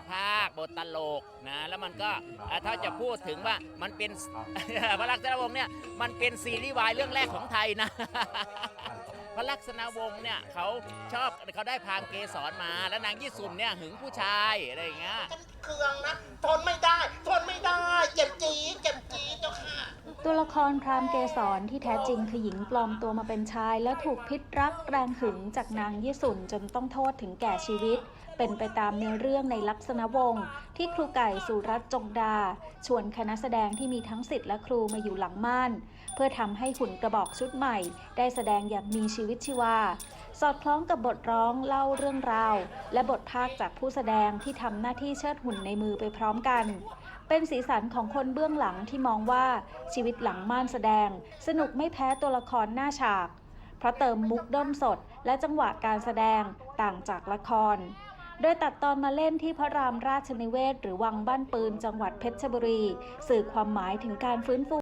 ทภาคบทตลกนะแล้วมันก็ถ้าจะพูดถึงว่ามันเป็น พระลักษณะวงศ์เนี่ยมันเป็นซีรีส์วายเรื่องแรกของไทยนะ พระลักษณะวงศ์เนี่ยเขาชอบเขาได้พางเกสรมา แล้วนางยี่สุนเนี่ยหึงผู้ชายอะไรอย่างเงี้ยเครืองนะ ทนไม่ได้ ตัวละครพรามเกสรที่แท้จริงคือหญิงปลอมตัวมาเป็นชาย แล้วถูกพิษรักแรงหึงจากนางยี่สุนจนต้องโทษถึงแก่ชีวิต เป็นไปตามเนื้อเรื่องในลักษณะวงศ์ที่ครูไก่สุรัตน์จงดา ชวนคณะแสดงที่มีทั้งสิทธิ์และครูมาอยู่หลังม่าน เพื่อทำให้หุ่นกระบอกชุดใหม่ ได้แสดงอย่างมีชีวิตชีวา สอดคล้องกับบทร้องเล่าเรื่องราว และบทภาคจากผู้แสดงที่ทำหน้าที่เชิดหุ่นในมือไปพร้อมกัน เป็นสีสันของคนเบื้องหลังที่มองว่าชีวิตหลังม่านแสดง สนุกไม่แพ้ตัวละครหน้าฉาก เพราะเติมมุกด้นสด และจังหวะการแสดงต่างจากละคร โดยตัดตอนมาเล่นที่พระรามราชนิเวศ หรือวังบ้านปืนจังหวัดเพชรบุรี สื่อความหมายถึงการฟื้นฟู